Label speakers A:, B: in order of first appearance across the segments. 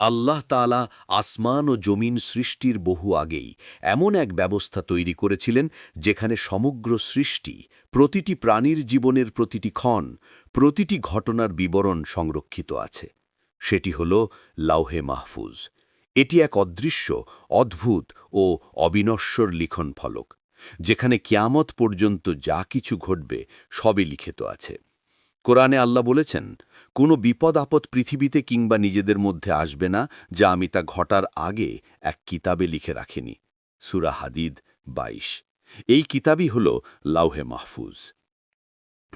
A: আল্লাহ তাআলা আসমান ও জমিন সৃষ্টির বহু আগেই এমন এক ব্যবস্থা তৈরি করেছিলেন যেখানে সমগ্র সৃষ্টি প্রতিটি প্রাণীর জীবনের প্রতিটি ক্ষণ, প্রতিটি ঘটনার বিবরণ সংরক্ষিত আছে। সেটি হল লাউহে মাহফুজ। এটি এক অদৃশ্য, অদ্ভুত ও অবিনশ্বর লিখন ফলক, যেখানে কিয়ামত পর্যন্ত যা কিছু ঘটবে সবই লিখিত আছে। কোরআনে আল্লাহ বলেছেন কোনো বিপদ আপদ পৃথিবীতে কিংবা নিজেদের মধ্যে আসবে না, যা আমি তা ঘটার আগে এক কিতাবে লিখে রাখিনি। সুরা হাদিদ ২২ এই কিতাবই হল লাউহে মাহফুজ।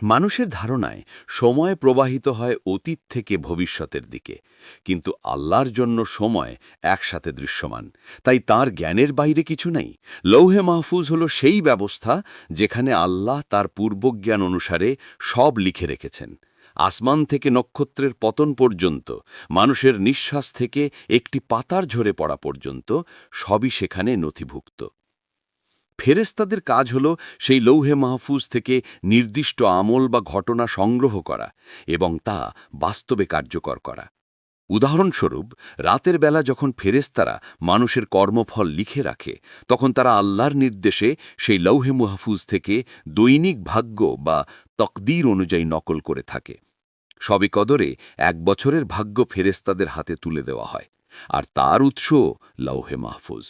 A: মানুষের ধারণায় সময় প্রবাহিত হয় অতীত থেকে ভবিষ্যতের দিকে, কিন্তু আল্লাহর জন্য সময় একসাথে দৃশ্যমান। তাই তার জ্ঞানের বাইরে কিছু নেই। লৌহে মাহফুজ হল সেই ব্যবস্থা যেখানে আল্লাহ তার পূর্বজ্ঞান অনুসারে সব লিখে রেখেছেন। আসমান থেকে নক্ষত্রের পতন পর্যন্ত, মানুষের নিঃশ্বাস থেকে একটি পাতার ঝরে পড়া পর্যন্ত, সবই সেখানে নথিভুক্ত। ফেরেস্তাদের কাজ হল সেই লৌহে মাহফুজ থেকে নির্দিষ্ট আমল বা ঘটনা সংগ্রহ করা এবং তা বাস্তবে কার্যকর করা। উদাহরণস্বরূপ, রাতের বেলা যখন ফেরেস্তারা মানুষের কর্মফল লিখে রাখে, তখন তারা আল্লাহর নির্দেশে সেই লৌহে মাহফুজ থেকে দৈনিক ভাগ্য বা তকদির অনুযায়ী নকল করে থাকে। সবে কদরে এক বছরের ভাগ্য ফেরেস্তাদের হাতে তুলে দেওয়া হয়, আর তার উৎস লৌহে মাহফুজ।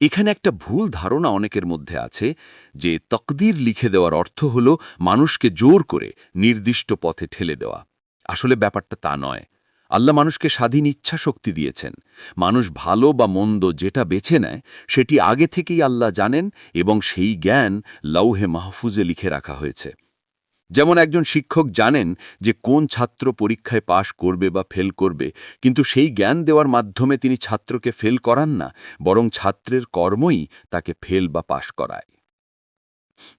A: এখানে একটা ভুল ধারণা অনেকের মধ্যে আছে যে তকদির লিখে দেওয়ার অর্থ হল মানুষকে জোর করে নির্দিষ্ট পথে ঠেলে দেওয়া। আসলে ব্যাপারটা তা নয়। আল্লাহ মানুষকে স্বাধীন ইচ্ছা শক্তি দিয়েছেন। মানুষ ভালো বা মন্দ যেটা বেছে নেয়, সেটি আগে থেকেই আল্লাহ জানেন এবং সেই জ্ঞান লৌহে মাহফুজে লিখে রাখা হয়েছে। যেমন একজন শিক্ষক জানেন যে কোন ছাত্র পরীক্ষায় পাশ করবে বা ফেল করবে, কিন্তু সেই জ্ঞান দেওয়ার মাধ্যমে তিনি ছাত্রকে ফেল করান না, বরং ছাত্রের কর্মই তাকে ফেল বা পাশ করায়।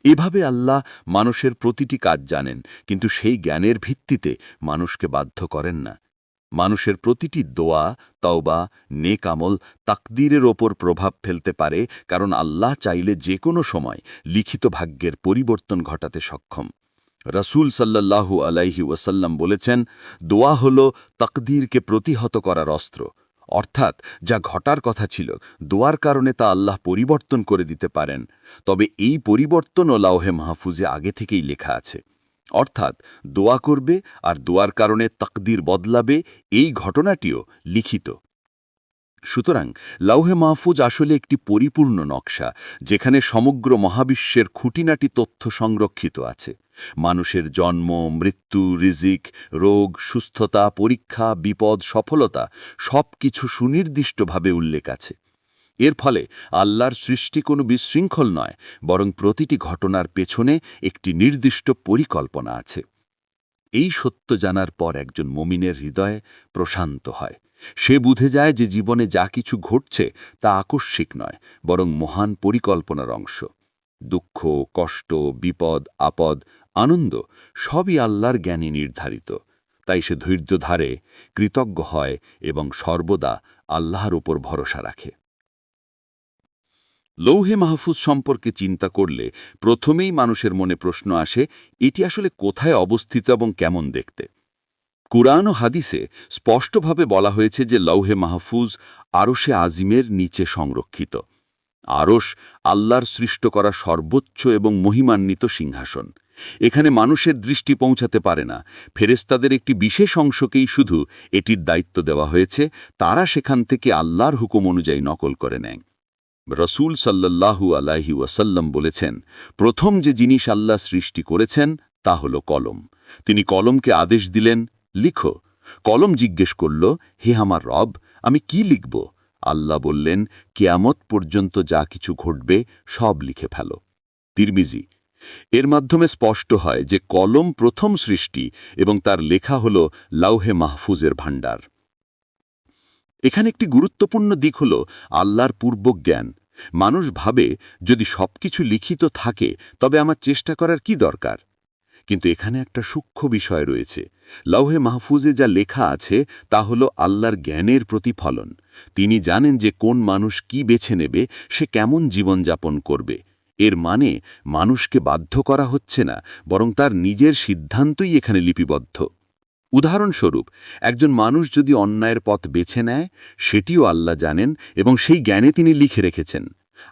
A: এভাবে আল্লাহ মানুষের প্রতিটি কাজ জানেন, কিন্তু সেই জ্ঞানের ভিত্তিতে মানুষকে বাধ্য করেন না। মানুষের প্রতিটি দোয়া, তওবা, নেক আমল তাকদীরের ওপর প্রভাব ফেলতে পারে, কারণ আল্লাহ চাইলে যে কোনো সময় লিখিত ভাগ্যের পরিবর্তন ঘটাতে সক্ষম। রসুল সাল্লাল্লাহু আলাইহি ওয়াসাল্লাম বলেছেন, দোয়া হল তকদিরকে প্রতিহত করার অস্ত্র। অর্থাৎ যা ঘটার কথা ছিল, দোয়ার কারণে তা আল্লাহ পরিবর্তন করে দিতে পারেন। তবে এই পরিবর্তনও লাউহে মাহফুজে আগে থেকেই লেখা আছে। অর্থাৎ দোয়া করবে আর দোয়ার কারণে তকদির বদলাবে, এই ঘটনাটিও লিখিত। সুতরাং লাউহে মাহফুজ আসলে একটি পরিপূর্ণ নকশা, যেখানে সমগ্র মহাবিশ্বের খুঁটিনাটি তথ্য সংরক্ষিত আছে। মানুষের জন্ম, মৃত্যু, রিজিক, রোগ, সুস্থতা, পরীক্ষা, বিপদ, সফলতা সব কিছু সুনির্দিষ্টভাবে উল্লেখ আছে। এর ফলে আল্লাহর সৃষ্টি কোনো বিশৃঙ্খল নয়, বরং প্রতিটি ঘটনার পেছনে একটি নির্দিষ্ট পরিকল্পনা আছে। এই সত্য জানার পর একজন মমিনের হৃদয়ে প্রশান্ত হয়। সে বুঝে যায় যে জীবনে যা কিছু ঘটছে তা আকস্মিক নয়, বরং মহান পরিকল্পনার অংশ। দুঃখ, কষ্ট, বিপদ, আপদ, আনন্দ সবই আল্লাহর জ্ঞানে নির্ধারিত। তাই সে ধৈর্য ধারে কৃতজ্ঞ হয় এবং সর্বদা আল্লাহর উপর ভরসা রাখে। লৌহে মাহফুজ সম্পর্কে চিন্তা করলে প্রথমেই মানুষের মনে প্রশ্ন আসে, এটি আসলে কোথায় অবস্থিত এবং কেমন দেখতে? কুরআন ও হাদিসে স্পষ্টভাবে বলা হয়েছে যে লৌহে মাহফুজ আরশে আজিমের নিচে সংরক্ষিত। আরশ আল্লাহর সৃষ্ট করা সর্বোচ্চ এবং মহিমান্বিত সিংহাসন। এখানে মানুষের দৃষ্টি পৌঁছাতে পারে না। ফেরেস্তাদের একটি বিশেষ অংশকেই শুধু এটির দায়িত্ব দেওয়া হয়েছে, তারা সেখান থেকে আল্লাহর হুকুম অনুযায়ী নকল করে নেয়। রসুল সাল্লাল্লাহু আলাহি ওয়াসাল্লাম বলেছেন, প্রথম যে জিনিস আল্লাহ সৃষ্টি করেছেন, তা হল কলম। তিনি কলমকে আদেশ দিলেন, লিখো। কলম জিজ্ঞেস করল, হে আমার রব, আমি কি লিখব? আল্লাহ বললেন, কেয়ামত পর্যন্ত যা কিছু ঘটবে, সব লিখে ফেলো। তিরমিজি, এর মাধ্যমে স্পষ্ট হয় যে কলম প্রথম সৃষ্টি এবং তার লেখা হল লাউহে মাহফুজের ভাণ্ডার। এখানে একটি গুরুত্বপূর্ণ দিক হল আল্লাহর পূর্বজ্ঞান। মানুষ ভাবে, যদি সবকিছু লিখিত থাকে, তবে আমার চেষ্টা করার কি দরকার? কিন্তু এখানে একটা সূক্ষ্ম বিষয় রয়েছে। লৌহে মাহফুজে যা লেখা আছে, তা হল আল্লাহর জ্ঞানের প্রতিফলন। তিনি জানেন যে কোন মানুষ কি বেছে নেবে, সে কেমন জীবনযাপন করবে। এর মানে মানুষকে বাধ্য করা হচ্ছে না, বরং তার নিজের সিদ্ধান্তই এখানে লিপিবদ্ধ। উদাহরণস্বরূপ, একজন মানুষ যদি অন্যায়ের পথ বেছে নেয়, সেটিও আল্লাহ জানেন এবং সেই জ্ঞানে তিনি লিখে রেখেছেন।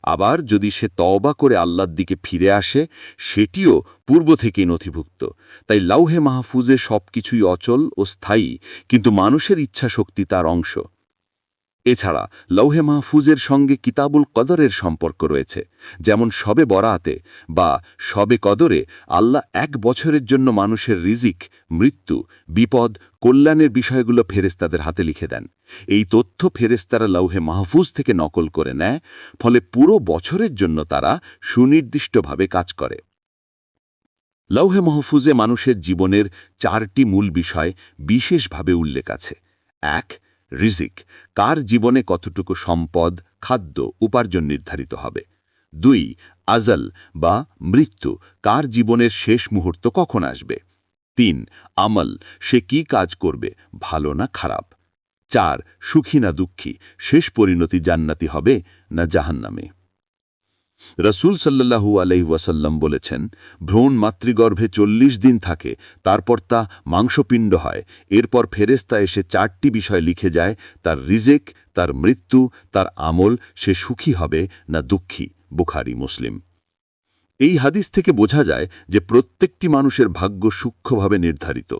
A: আবার যদি সে তওবা করে আল্লাহর দিকে ফিরে আসে, সেটিও পূর্ব থেকেই নথিভুক্ত। তাই লাউহে মাহফুজে সব কিছুই অচল ও স্থায়ী, কিন্তু মানুষের ইচ্ছা শক্তি তার অংশ। এছাড়া লৌহে মাহফুজের সঙ্গে কিতাবুল কদরের সম্পর্ক রয়েছে, যেমন সবে বরাতে বা সবে কদরে আল্লাহ এক বছরের জন্য মানুষের রিজিক, মৃত্যু, বিপদ, কল্যাণের বিষয়গুলো ফেরেস্তাদের হাতে লিখে দেন। এই তথ্য ফেরেস্তারা লৌহে মাহফুজ থেকে নকল করে নেয়, ফলে পুরো বছরের জন্য তারা সুনির্দিষ্টভাবে কাজ করে। লৌহে মাহফুজে মানুষের জীবনের চারটি মূল বিষয় বিশেষভাবে উল্লেখ আছে। এক রিজিক, কার জীবনে কতটুকু সম্পদ, খাদ্য, উপার্জন নির্ধারিত হবে। দুই, আজল বা মৃত্যু, কার জীবনের শেষ মুহূর্ত কখন আসবে। তিন, আমল, সে কি কাজ করবে, ভালো না খারাপ। চার, সুখী না দুঃখী, শেষ পরিণতি জান্নাতি হবে না জাহান্নামে। রসুল সাল্লাহু আলহিউসাল্লাম বলেছেন, ভ্রূণ মাতৃগর্ভে চল্লিশ দিন থাকে, তারপর তা মাংসপিণ্ড হয়, এরপর ফেরেস্তা এসে চারটি বিষয় লিখে যায়, তার রিজেক, তার মৃত্যু, তার আমল, সে সুখী হবে না দুঃখী, বুখারি, মুসলিম। এই হাদিস থেকে বোঝা যায় যে প্রত্যেকটি মানুষের ভাগ্য সূক্ষ্মভাবে নির্ধারিত।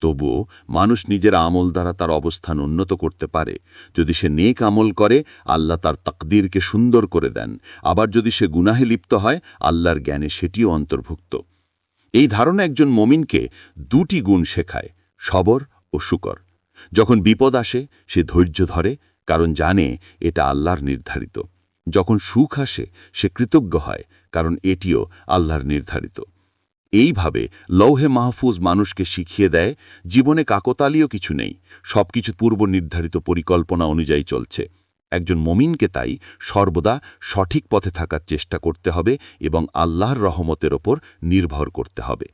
A: তবুও মানুষ নিজের আমল দ্বারা তার অবস্থান উন্নত করতে পারে। যদি সে নেক আমল করে, আল্লাহ তার তাকদিরকে সুন্দর করে দেন। আবার যদি সে গুনাহে লিপ্ত হয়, আল্লাহর জ্ঞানে সেটিও অন্তর্ভুক্ত। এই ধারণা একজন মমিনকে দুটি গুণ শেখায়, সবর ও শুকর। যখন বিপদ আসে, সে ধৈর্য ধরে, কারণ জানে এটা আল্লাহর নির্ধারিত। যখন সুখ আসে, সে কৃতজ্ঞ হয়, কারণ এটিও আল্লাহর নির্ধারিত। এইভাবে লৌহে মাহফুজ মানুষকে শিখিয়ে দেয়, জীবনে কাকতালীয় কিছু নেই, সবকিছু পূর্ব নির্ধারিত পরিকল্পনা অনুযায়ী চলছে। একজন মমিনকে তাই সর্বদা সঠিক পথে থাকার চেষ্টা করতে হবে এবং আল্লাহর রহমতের ওপর নির্ভর করতে হবে।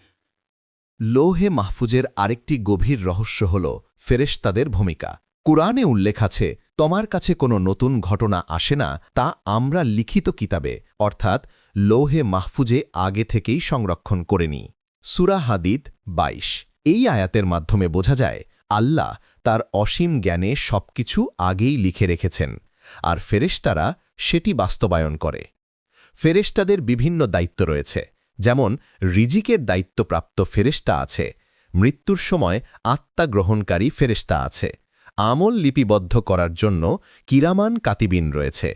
B: লোহে মাহফুজের আরেকটি গভীর রহস্য হল ফেরেশতাদের ভূমিকা। কুরআনে উল্লেখ আছে, তোমার কাছে কোনো নতুন ঘটনা আসে না, তা আমরা লিখিত কিতাবে, অর্থাৎ লোহে মাহফুজে আগে থেকেই সংরক্ষণ করে নিই সুরা হাদিদ ২২ এই আয়াতের মাধ্যমে বোঝা যায়, আল্লাহ তার অসীম জ্ঞানে সবকিছু আগেই লিখে রেখেছেন, আর ফেরেশতারা সেটি বাস্তবায়ন করে। ফেরেশতাদের বিভিন্ন দায়িত্ব রয়েছে, যেমন রিজিকের দায়িত্বপ্রাপ্ত ফেরেশতা আছে, মৃত্যুর সময় আত্মা গ্রহণকারী ফেরেশতা আছে, আমল লিপিবদ্ধ করার জন্য কিরামান কাতিবিন রয়েছে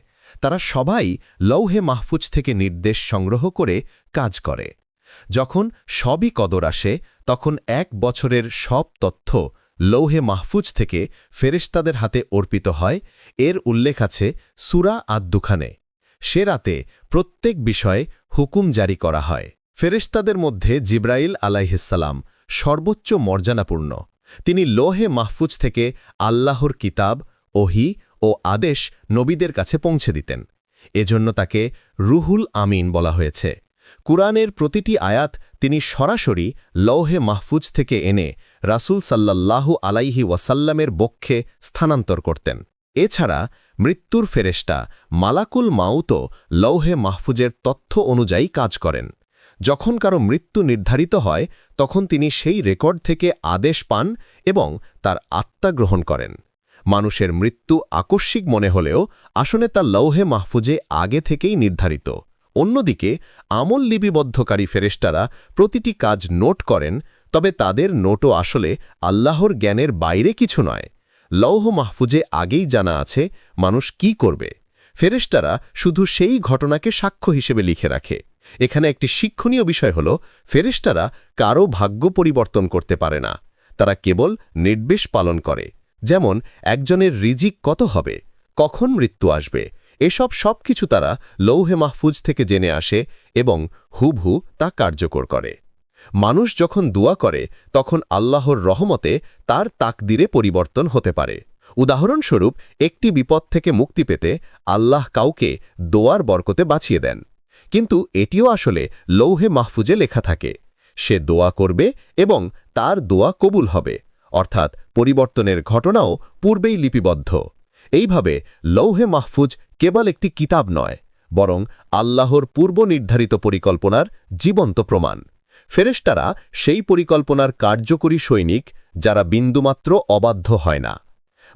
B: তারা সবাই লৌহে মাহফুজ থেকে নির্দেশ সংগ্রহ করে কাজ করে। যখন সবই কদর আসে, তখন এক বছরের সব তথ্য লৌহে মাহফুজ থেকে ফেরেশতাদের হাতে অর্পিত হয়। এর উল্লেখ আছে সুরা আদ্দুখানে। সে রাতে প্রত্যেক বিষয়ে হুকুম জারি করা হয়। ফেরেশতাদের মধ্যে জিব্রাইল আলাইহিসাল্লাম সর্বোচ্চ মর্যাদাপূর্ণ। তিনি লোহে মাহফুজ থেকে আল্লাহর কিতাব, ওহি ও আদেশ নবীদের কাছে পৌঁছে দিতেন। এজন্য তাকে রুহুল আমিন বলা হয়েছে। কুরআনের প্রতিটি আয়াত তিনি সরাসরি লৌহে মাহফুজ থেকে এনে রাসুল সাল্লাল্লাহু আলাইহি ওয়াসাল্লামের বক্ষে স্থানান্তর করতেন। এছাড়া মৃত্যুর ফেরেস্টা মালাকুল মাউতো লৌহে মাহফুজের তথ্য অনুযায়ী কাজ করেন। যখন কারও মৃত্যু নির্ধারিত হয়, তখন তিনি সেই রেকর্ড থেকে আদেশ পান এবং তার আত্মা গ্রহণ করেন। মানুষের মৃত্যু আকস্মিক মনে হলেও আসলে তা লৌহে মাহফুজে আগে থেকেই নির্ধারিত। অন্যদিকে, আমল লিপিবদ্ধকারী ফেরেস্টারা প্রতিটি কাজ নোট করেন, তবে তাদের নোটও আসলে আল্লাহর জ্ঞানের বাইরে কিছু নয়। লৌহ মাহফুজে আগেই জানা আছে মানুষ কি করবে। ফেরেস্টারা শুধু সেই ঘটনাকে সাক্ষ্য হিসেবে লিখে রাখে। এখানে একটি শিক্ষণীয় বিষয় হল ফেরেস্টারা কারও ভাগ্য পরিবর্তন করতে পারে না। তারা কেবল নির্দেশ পালন করে। যেমন, একজনের রিজিক কত হবে, কখন মৃত্যু আসবে, এসব সব কিছু তারা লৌহে মাহফুজ থেকে জেনে আসে এবং হুবহু তা কার্যকর করে। মানুষ যখন দোয়া করে, তখন আল্লাহর রহমতে তার তাকদিরে পরিবর্তন হতে পারে। উদাহরণস্বরূপ, একটি বিপদ থেকে মুক্তি পেতে আল্লাহ কাউকে দোয়ার বরকতে বাঁচিয়ে দেন। কিন্তু এটিও আসলে লৌহে মাহফুজে লেখা থাকে, সে দোয়া করবে এবং তার দোয়া কবুল হবে। অর্থাৎ পরিবর্তনের ঘটনাও পূর্বেই লিপিবদ্ধ। এইভাবে লৌহে মাহফুজ কেবল একটি কিতাব নয়, বরং আল্লাহর পূর্ব নির্ধারিত পরিকল্পনার জীবন্ত প্রমাণ। ফেরেশতারা সেই পরিকল্পনার কার্যকরী সৈনিক যারা বিন্দুমাত্র অবাধ্য হয় না।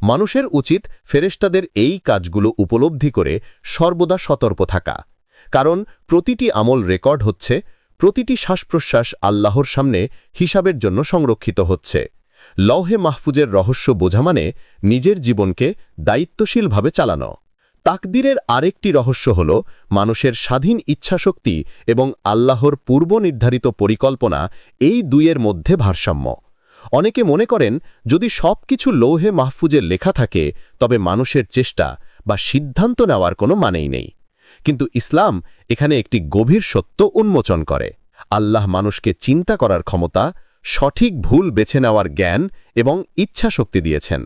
B: মানুষের উচিত ফেরেশতাদের এই কাজগুলো উপলব্ধি করে সর্বদা সতর্ক থাকা। কারণ প্রতিটি আমল রেকর্ড হচ্ছে, প্রতিটি শ্বাসপ্রশ্বাস আল্লাহর সামনে হিসাবের জন্য সংরক্ষিত হচ্ছে। লৌহে মাহফুজের রহস্য বোঝা মানে নিজের জীবনকে দায়িত্বশীলভাবে চালানো। তাকদিরের আরেকটি রহস্য হল মানুষের স্বাধীন ইচ্ছাশক্তি এবং আল্লাহর পূর্ব নির্ধারিত পরিকল্পনা এই দুইয়ের মধ্যে ভারসাম্য। অনেকে মনে করেন, যদি সব কিছু লৌহে মাহফুজে লেখা থাকে, তবে মানুষের চেষ্টা বা সিদ্ধান্ত নেওয়ার কোনো মানেই নেই। কিন্তু ইসলাম এখানে একটি গভীর সত্য উন্মোচন করে। আল্লাহ মানুষকে চিন্তা করার ক্ষমতা সঠিক ভুল বেছে নেওয়ার জ্ঞান এবং ইচ্ছাশক্তি দিয়েছেন।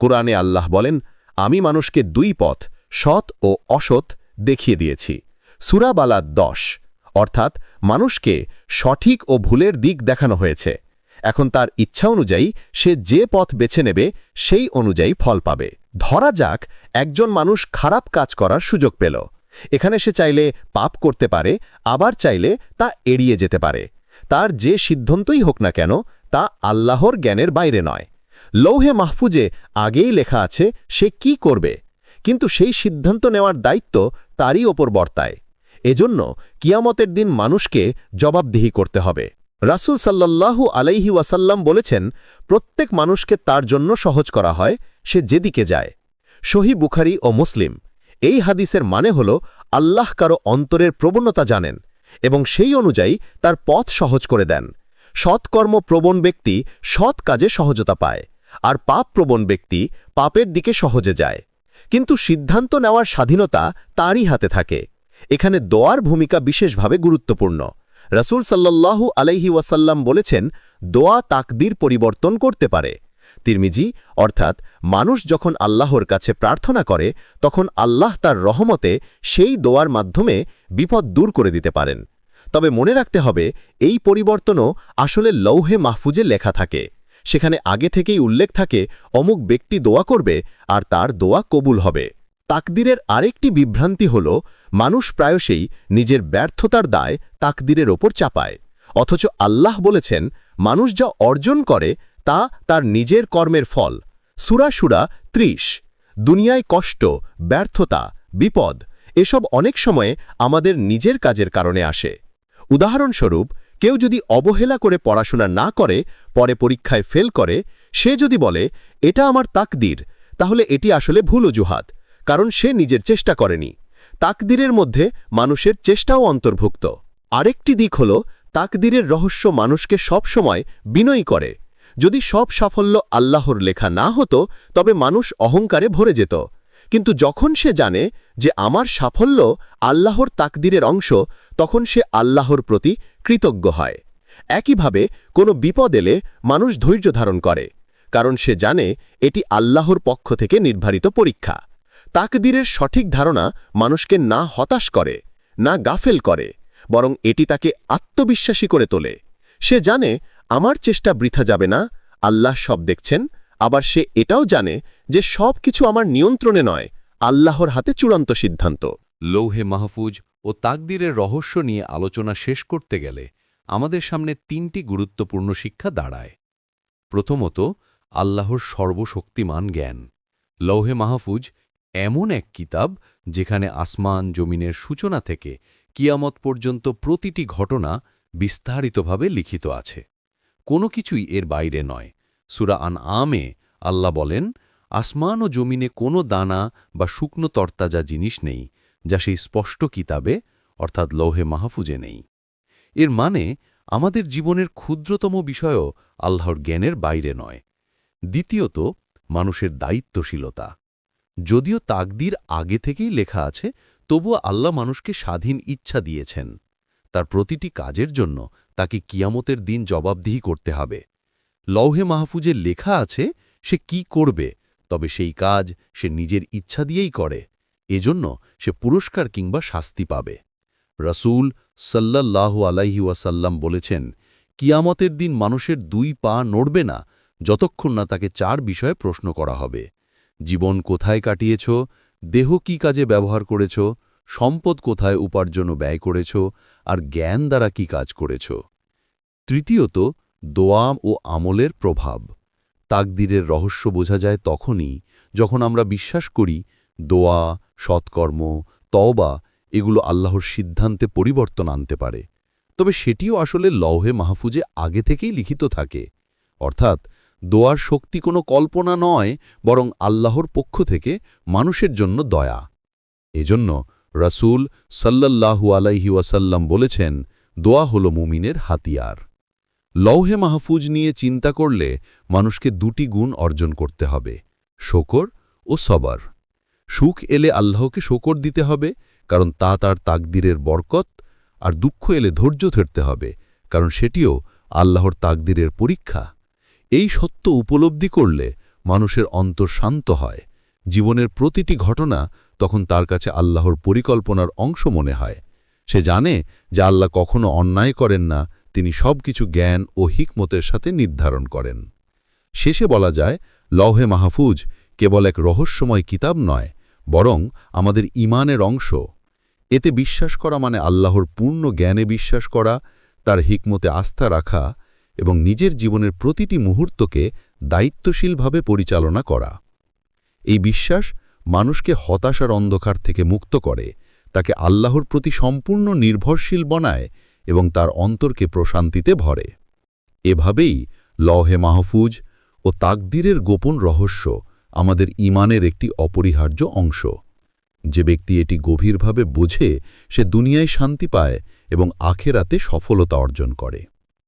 B: কোরআনে আল্লাহ বলেন, আমি মানুষকে দুই পথ, সৎ ও অসৎ, দেখিয়ে দিয়েছি। সুরাবালা দশ, অর্থাৎ মানুষকে সঠিক ও ভুলের দিক দেখানো হয়েছে। এখন তার ইচ্ছা অনুযায়ী সে যে পথ বেছে নেবে, সেই অনুযায়ী ফল পাবে। ধরা যাক, একজন মানুষ খারাপ কাজ করার সুযোগ পেল। এখানে সে চাইলে পাপ করতে পারে, আবার চাইলে তা এড়িয়ে যেতে পারে। তার যে সিদ্ধান্তই হোক না কেন, তা আল্লাহর জ্ঞানের বাইরে নয়। লৌহে মাহফুজে আগেই লেখা আছে, সে কি করবে? কিন্তু সেই সিদ্ধান্ত নেওয়ার দায়িত্ব তারই ওপর বর্তায়। এজন্য কিয়ামতের দিন মানুষকে জবাবদিহি করতে হবে। রাসুল সাল্লাল্লাহু আলাইহি ওয়াসাল্লাম বলেছেন, প্রত্যেক মানুষকে তার জন্য সহজ করা হয়, সে যেদিকে যায়। সহি বুখারি ও মুসলিম। এই হাদিসের মানে হল, আল্লাহ কারও অন্তরের প্রবণতা জানেন। এবং সেই অনুযায়ী তার পথ সহজ করে দেন। সৎকর্ম প্রবণ ব্যক্তি সৎ কাজে সহজতা পায়, আর পাপ প্রবণ ব্যক্তি পাপের দিকে সহজে যায়। কিন্তু সিদ্ধান্ত নেওয়ার স্বাধীনতা তারই হাতে থাকে। এখানে দোয়ার ভূমিকা বিশেষভাবে গুরুত্বপূর্ণ। রাসূল সাল্লাল্লাহু আলাইহি ওয়াসাল্লাম বলেছেন, দোয়া তাকদির পরিবর্তন করতে পারে। তিরমিজি, অর্থাৎ মানুষ যখন আল্লাহর কাছে প্রার্থনা করে, তখন আল্লাহ তার রহমতে সেই দোয়ার মাধ্যমে বিপদ দূর করে দিতে পারেন। তবে মনে রাখতে হবে, এই পরিবর্তনও আসলে লৌহে মাহফুজে লেখা থাকে। সেখানে আগে থেকেই উল্লেখ থাকে, অমুক ব্যক্তি দোয়া করবে আর তার দোয়া কবুল হবে। তাকদিরের আরেকটি বিভ্রান্তি হল, মানুষ প্রায়শই নিজের ব্যর্থতার দায় তাকদিরের ওপর চাপায়। অথচ আল্লাহ বলেছেন, মানুষ যা অর্জন করে তা তার নিজের কর্মের ফল। সুরা সুরা ত্রিশ। দুনিয়ায় কষ্ট, ব্যর্থতা, বিপদ, এসব অনেক সময়ে আমাদের নিজের কাজের কারণে আসে। উদাহরণস্বরূপ, কেউ যদি অবহেলা করে পড়াশোনা না করে, পরে পরীক্ষায় ফেল করে, সে যদি বলে, এটা আমার তাকদির তাহলে এটি আসলে ভুল অজুহাত, কারণ সে নিজের চেষ্টা করেনি। তাকদিরের মধ্যে মানুষের চেষ্টাও অন্তর্ভুক্ত। আরেকটি দিক হল, তাকদিরের রহস্য মানুষকে সবসময় বিনয়ী করে। যদি সব সাফল্য আল্লাহর লেখা না হতো, তবে মানুষ অহংকারে ভরে যেত। কিন্তু যখন সে জানে যে আমার সাফল্য আল্লাহর তাকদিরের অংশ, তখন সে আল্লাহর প্রতি কৃতজ্ঞ হয়। একইভাবে কোনো বিপদ এলে মানুষ ধৈর্য ধারণ করে, কারণ সে জানে এটি আল্লাহর পক্ষ থেকে নির্ধারিত পরীক্ষা। তাকদিরের সঠিক ধারণা মানুষকে না হতাশ করে, না গাফেল করে, বরং এটি তাকে আত্মবিশ্বাসী করে তোলে। সে জানে আমার চেষ্টা বৃথা যাবে না, আল্লাহ সব দেখছেন, আবার সে এটাও জানে যে সব কিছু আমার নিয়ন্ত্রণে নয়, আল্লাহর হাতে চূড়ান্ত সিদ্ধান্ত।
A: লৌহে মাহফুজ ও তাকদিরের রহস্য নিয়ে আলোচনা শেষ করতে গেলে আমাদের সামনে তিনটি গুরুত্বপূর্ণ শিক্ষা দাঁড়ায়। প্রথমত, আল্লাহর সর্বশক্তিমান জ্ঞান। লৌহে মাহফুজ এমন এক কিতাব যেখানে আসমান জমিনের সূচনা থেকে কিয়ামত পর্যন্ত প্রতিটি ঘটনা বিস্তারিতভাবে লিখিত আছে। কোনো কিছুই এর বাইরে নয়। সুরা আন আমে আল্লাহ বলেন, আসমান ও জমিনে কোনো দানা বা শুকনো তরতাজা জিনিস নেই, যা সেই স্পষ্ট কিতাবে, অর্থাৎ লৌহে মাহফুজে নেই। এর মানে আমাদের জীবনের ক্ষুদ্রতম বিষয়ও আল্লাহর জ্ঞানের বাইরে নয়। দ্বিতীয়ত, মানুষের দায়িত্বশীলতা। যদিও তাকদির আগে থেকেই লেখা আছে, তবুও আল্লাহ মানুষকে স্বাধীন ইচ্ছা দিয়েছেন। তার প্রতিটি কাজের জন্য তাকে কিয়ামতের দিন জবাবদিহি করতে হবে। লৌহে মাহফুজের লেখা আছে, সে কি করবে, তবে সেই কাজ সে নিজের ইচ্ছা দিয়েই করে, এজন্য সে পুরস্কার কিংবা শাস্তি পাবে। রসুল সাল্লাল্লাহু আলাইহি ওয়াসাল্লাম বলেছেন, কিয়ামতের দিন মানুষের দুই পা নড়বে না, যতক্ষণ না তাকে চার বিষয়ে প্রশ্ন করা হবে। জীবন কোথায় কাটিয়েছ, দেহ কি কাজে ব্যবহার করেছ সম্পদ কোথায় উপার্জন ব্যয় করেছ আর জ্ঞান দ্বারা কি কাজ করেছ? তৃতীয়ত দোয়া ও আমলের প্রভাব। তাকদিরের রহস্য বোঝা যায় তখনই যখন আমরা বিশ্বাস করি দোয়া, সৎকর্ম, তওবা এগুলো আল্লাহর সিদ্ধান্তে পরিবর্তন আনতে পারে। তবে সেটিও আসলে লৌহে মাহফুজে আগে থেকেই লিখিত থাকে। অর্থাৎ দোয়ার শক্তি কোনো কল্পনা নয়, বরং আল্লাহর পক্ষ থেকে মানুষের জন্য দয়া। এজন্য রাসূল সাল্লাল্লাহু আলাইহি ওয়াসাল্লাম বলেছেন, দোয়া হল মুমিনের হাতিয়ার। লৌহে মাহফুজ নিয়ে চিন্তা করলে মানুষকে দুটি গুণ অর্জন করতে হবে, শকর ও সবর। সুখ এলে আল্লাহকে শকর দিতে হবে, কারণ তা তার তাকদিরের বরকত, আর দুঃখ এলে ধৈর্য ধরতে হবে, কারণ সেটিও আল্লাহর তাকদিরের পরীক্ষা। এই সত্য উপলব্ধি করলে মানুষের অন্তর শান্ত হয়, জীবনের প্রতিটি ঘটনা তখন তার কাছে আল্লাহর পরিকল্পনার অংশ মনে হয়। সে জানে যে আল্লাহ কখনো অন্যায় করেন না, তিনি সবকিছু জ্ঞান ও হিকমতের সাথে নির্ধারণ করেন। শেষে বলা যায়, লৌহে মাহফুজ কেবল এক রহস্যময় কিতাব নয়, বরং আমাদের ইমানের অংশ। এতে বিশ্বাস করা মানে আল্লাহর পূর্ণ জ্ঞানে বিশ্বাস করা, তার হিকমতে আস্থা রাখা এবং নিজের জীবনের প্রতিটি মুহূর্তকে দায়িত্বশীলভাবে পরিচালনা করা। এই বিশ্বাস মানুষকে হতাশার অন্ধকার থেকে মুক্ত করে, তাকে আল্লাহর প্রতি সম্পূর্ণ নির্ভরশীল বনায় এবং তার অন্তরকে প্রশান্তিতে ভরে। এভাবেই লহে মাহফুজ ও তাকদিরের গোপন রহস্য আমাদের ইমানের একটি অপরিহার্য অংশ। যে ব্যক্তি এটি গভীরভাবে বোঝে, সে দুনিয়ায় শান্তি পায় এবং আখেরাতে সফলতা অর্জন করে।